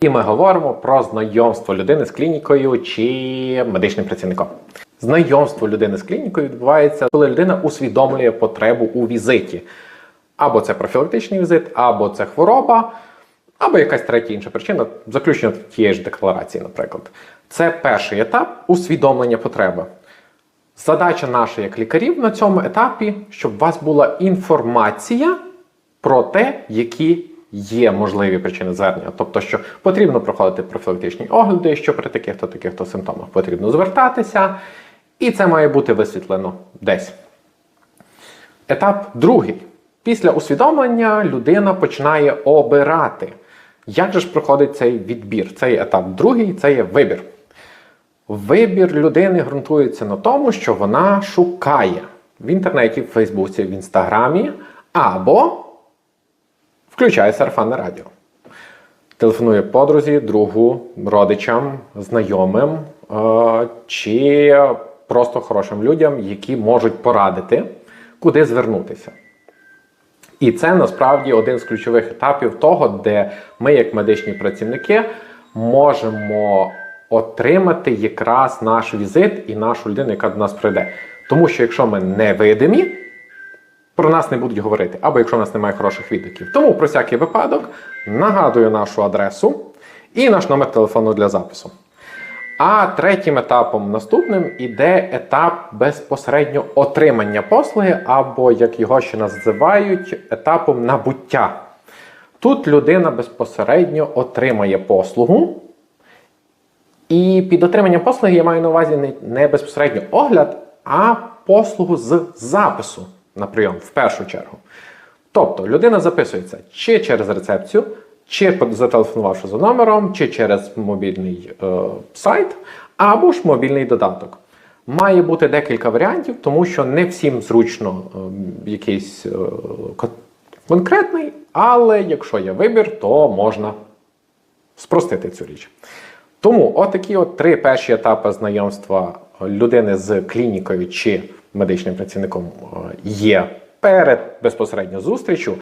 І ми говоримо про знайомство людини з клінікою чи медичним працівником. Знайомство людини з клінікою відбувається, коли людина усвідомлює потребу у візиті. Або це профілактичний візит, або це хвороба, або якась третя інша причина, заключення тієї ж декларації, наприклад. Це перший етап усвідомлення потреби. Задача наша як лікарів на цьому етапі, щоб у вас була інформація про те, які є можливі причини звернення. Тобто, що потрібно проходити профілактичні огляди, що при таких-то таких-то симптомах потрібно звертатися, і це має бути висвітлено десь. Етап другий. Після усвідомлення людина починає обирати. Як же ж проходить цей відбір? Цей етап другий це є вибір. Вибір людини ґрунтується на тому, що вона шукає в інтернеті, в Фейсбуці, в Інстаграмі або включає сарафанне радіо. Телефонує подрузі, другу, родичам, знайомим е, чи просто хорошим людям, які можуть порадити, куди звернутися. І це насправді один з ключових етапів того, де ми, як медичні працівники, можемо отримати якраз наш візит і нашу людину, яка до нас прийде. Тому що якщо ми не видимі, про нас не будуть говорити, або якщо в нас немає хороших відгуків. Тому про всякий випадок нагадую нашу адресу і наш номер телефону для запису. А третім етапом наступним іде етап безпосередньо отримання послуги, або, як його ще називають, етапом набуття. Тут людина безпосередньо отримає послугу. І під отриманням послуги я маю на увазі не, безпосередньо огляд, а послугу з запису на прийом в першу чергу. Тобто людина записується чи через рецепцію, чи зателефонувавши за номером, чи через мобільний е, сайт, або ж мобільний додаток. Має бути декілька варіантів, тому що не всім зручно е, якийсь е, конкретний, але якщо є вибір, то можна спростити цю річ. Тому отакі от три перші етапи знайомства людини з клінікою чи медичним працівником е, є перед безпосередньо зустрічю.